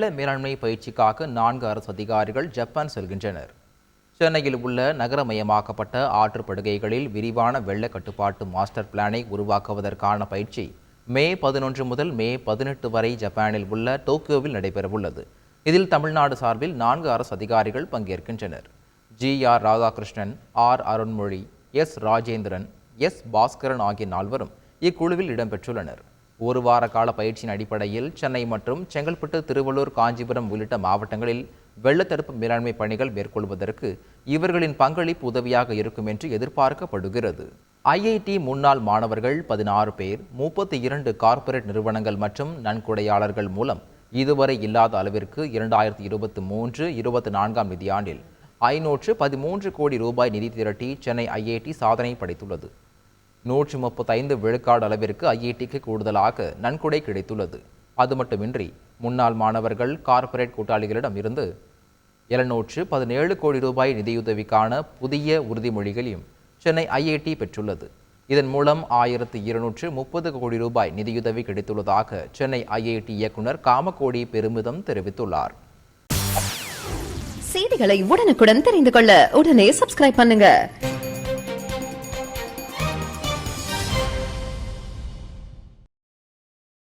வெள்ள மேலாண்மை பயிற்சிக்காக நான்கு அரசு அதிகாரிகள் ஜப்பான் செல்கின்றனர். சென்னையில் உள்ள நகரமயமாக்கப்பட்ட ஆற்றுப்படுகைகளில் விரிவான வெள்ள கட்டுப்பாட்டு மாஸ்டர் பிளானை உருவாக்குவதற்கான பயிற்சி மே பதினொன்று முதல் மே பதினெட்டு வரை ஜப்பானில் உள்ள டோக்கியோவில் நடைபெறவுள்ளது. இதில் தமிழ்நாடு சார்பில் நான்கு அரசு அதிகாரிகள் பங்கேற்கின்றனர். G R Radhakrishnan R Arunmozhi S Rajendran S Bhaskaran ஆகிய நால்வரும் இக்குழுவில் இடம்பெற்றுள்ளனர். ஒரு வார கால பயிற்சியின் அடிப்படையில் சென்னை மற்றும் செங்கல்பட்டு திருவள்ளூர் காஞ்சிபுரம் உள்ளிட்ட மாவட்டங்களில் வெள்ளத்தடுப்பு மேலாண்மை பணிகள் மேற்கொள்வதற்கு இவர்களின் பங்களிப்பு உதவியாக இருக்கும் என்று எதிர்பார்க்கப்படுகிறது. ஐஐடி முன்னாள் மாணவர்கள் பதினாறு பேர் முப்பத்தி இரண்டு கார்ப்பரேட் நிறுவனங்கள் மற்றும் நன்கொடையாளர்கள் மூலம் இதுவரை இல்லாத அளவிற்கு இரண்டாயிரத்தி இருபத்தி மூன்று இருபத்தி நான்காம் நிதியாண்டில் ஐநூற்று பதிமூன்று கோடி ரூபாய் நிதி திரட்டி சென்னை ஐஐடி சாதனை படைத்துள்ளது. நூற்றி முப்பத்தைந்து விழுக்காடு அளவிற்கு ஐஐடிக்கு கூடுதலாக நன்கொடை கிடைத்துள்ளது. அது மட்டுமின்றி முன்னாள் மாணவர்கள் கார்ப்பரேட் கூட்டாளிகளிடம் இருந்து எழுநூற்று பதினேழு கோடி ரூபாய் நிதியுதவிக்கான புதிய உறுதிமொழிகளையும் சென்னை ஐஐடி பெற்றுள்ளது. இதன் மூலம் ஆயிரத்து இருநூற்று முப்பது கோடி ரூபாய் நிதியுதவி கிடைத்துள்ளதாக சென்னை ஐஐடி இயக்குனர் காமகோடி பெருமிதம் தெரிவித்துள்ளார். செய்திகளை உடனுக்குடன் தெரிந்து கொள்ள உடனே சப்ஸ்கிரைப் பண்ணுங்க.